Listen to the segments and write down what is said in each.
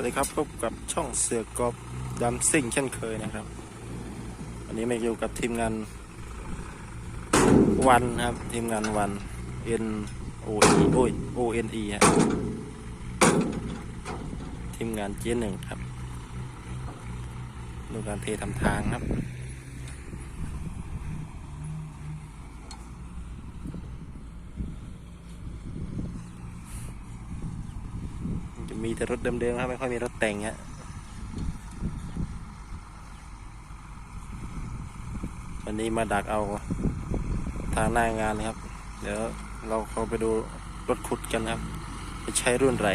วัสดีครับพบกับช่องเสือกอบดำซิ่งเช่นเคยนะครับ วันนี้มาอยู่กับทีมงานวันครับ ทีมงานวัน N O E โอ้ย O N E ฮะทีมงานเจหนึ่งครับ ดูการเททำทางครับ มีแต่รถเดิมๆครับไม่ค่อยมีรถแต่งฮะวันนี้มาดักเอาทางหน้างานนะครับ เดี๋ยวเราเข้าไปดูรถขุดกันครับ จะใช้รุ่นไร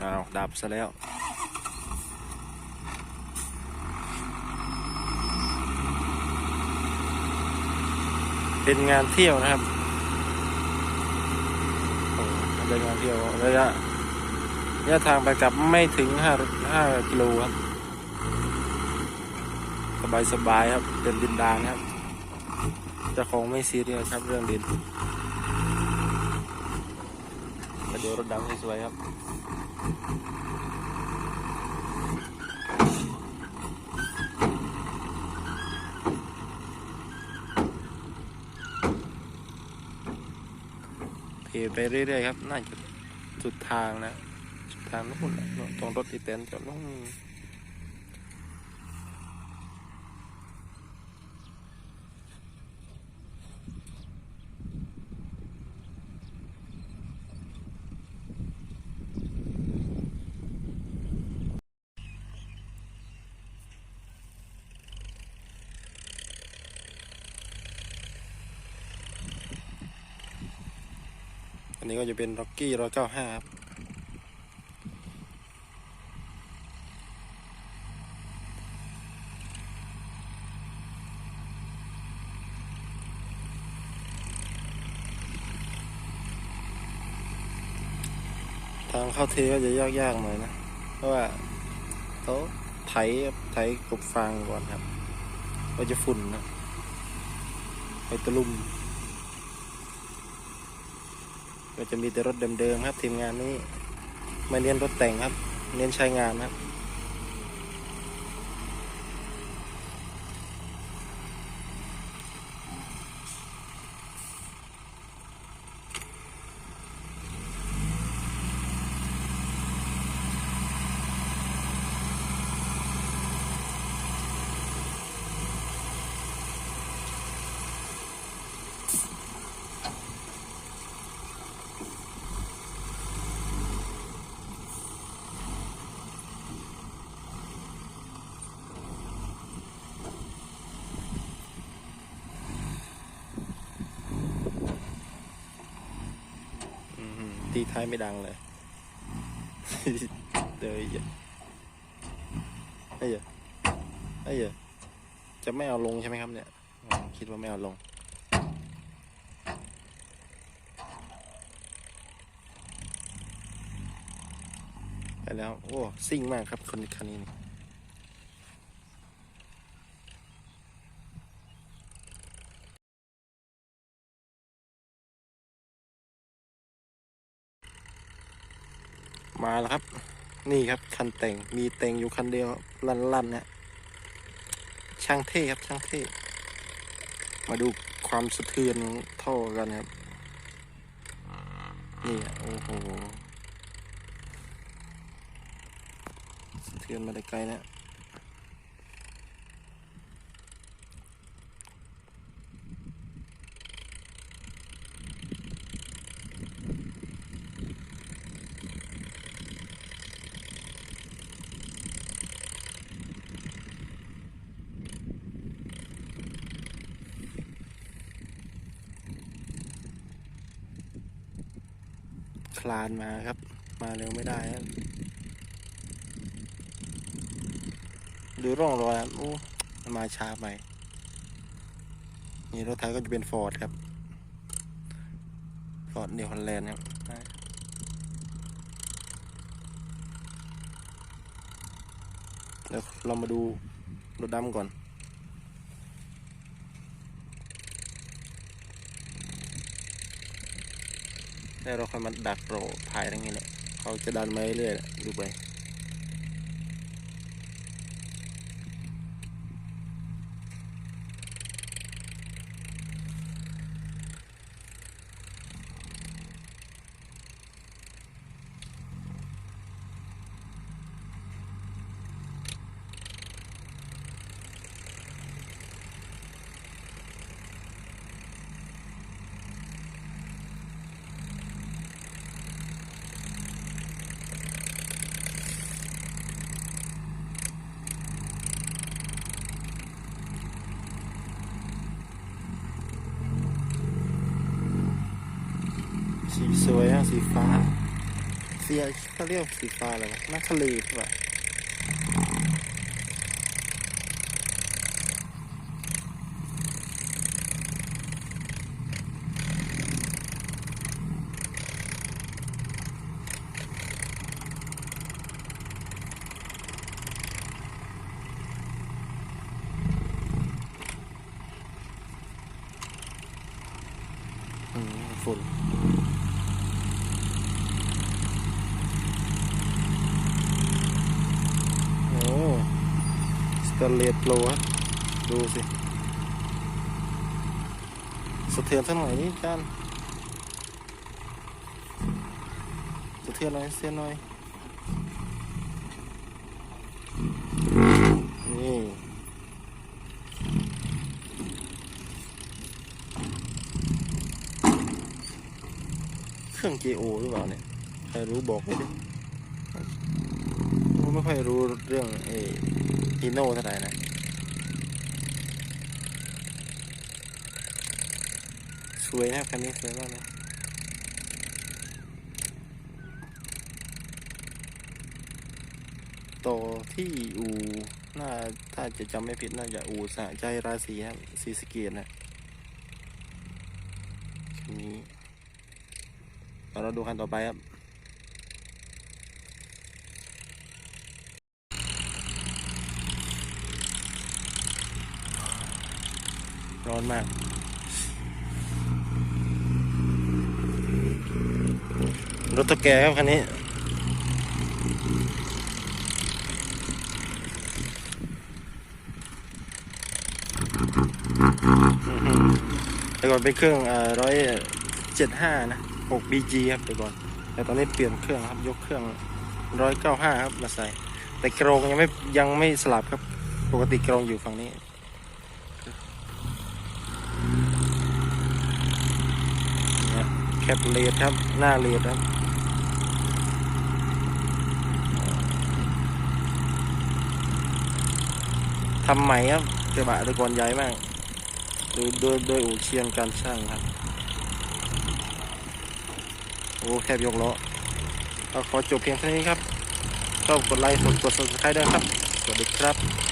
เอาดับซะแล้วเป็นงานเที่ยวนะครับโอ้เป็นงานเที่ยวระยะระยะทางไปกลับไม่ถึงห้าห้ากิโลครับ สบายสบายครับเดินดินดานครับจ้าของไม่ซีเรียสครับเรื่องดินมาดูรถดำสวยๆครับ เทไปเรื่อยๆครับ น่าจะสุดทางนะ สุดทางนู่นนะตรงรถอีแตนจอดนู่น นี้ก็จะเป็นร็อกกี้ร้อยเก้าห้าครับทางเข้าเทก็จะยากๆหน่อยนะ เพราะว่าเขาไถไถกบฟางก่อนครับ ก็จะฝุ่นนะไปตะลุ่ม ก็จะมีแต่รถเดิมๆครับ ทีมงานนี้ไม่เน้นรถแต่งครับ เน้นใช้งานครับ อืม ตีท้ายไม่ดังเลยเดยเหี้ยไอ้เหี้ยไอ้เหี้ยจะไม่เอาลงใช่ไหมครับเนี่ยคิดว่าไม่เอาลง ไปแล้ว โอ้ ซิ่งมากครับคนคันนี้ มาแล้วครับ นี่ครับคันแต่งมีแต่งอยู่คันเดียวลั่นๆเนี่ยช่างเท่ครับช่างเท่มาดูความสะเทือนท่อกันครับ นี่โอ้โหสะเทือนมาได้ไกลนะ คลานมาครับ มาเร็วไม่ได้ครับดูร่องรอยโอ้มาช้าไปนี่รถไทยก็จะเป็นฟอร์ดครับฟอร์ดนิวฮอลแลนด์ครับเดี๋ยวเรามาดูรถดำก่อน แล้วเราค่อยมาดักโปรถ่ายทั้งนี้แหละเขาจะดันมาเรื่อยๆดูไป สวยอะสีฟ้า เสีอะไรเขาเรียกสีฟ้าอะไรวะน่าทะเลหรือเปล่าอืมฝน โอ้สเตนเลสโปรฮะดูสิสะเทือนสักหน่อยนี่จานสะเทือนหน่อยเทือนหน่อยนี่เครื่อง JO หรือเปล่าเนี่ยใครรู้บอกผมดิไม่ค่อยรู้เรื่องเอ ฮีโน่เท่าไหร่นะสวยนะคันนี้สวยมากเลยต่อที่อูน่าถ้าจะจำไม่ผิดน่าจะอูสะใจราศีครับสีสเกียนะคันนี้เราดูคันต่อไปครับ ร้อนมาก รถตะแกครับคันนี้แต่ก่อนเป็นเครื่องร้อยเจ็ดห้านะหก BG ครับแต่ก่อน แต่ตอนนี้เปลี่ยนเครื่องครับ ยกเครื่องร้อยเก้าห้าครับมาใส่ แต่กรงยังไม่ยังไม่สลับครับ ปกติกรงอยู่ฝั่งนี้ เนี่ยแค ปเลดครับ หน้าเลดครับทำใหม่ครับกระบะตะกอนใหญ่มากโดยโดยโดยอู่เชียนการช่างครับ โอ้แคบยกล้อเอาขอจบเพียงเท่านี้ครับชอบกดไลค์กด subscribe ด้วยครับ สวัสดีครับ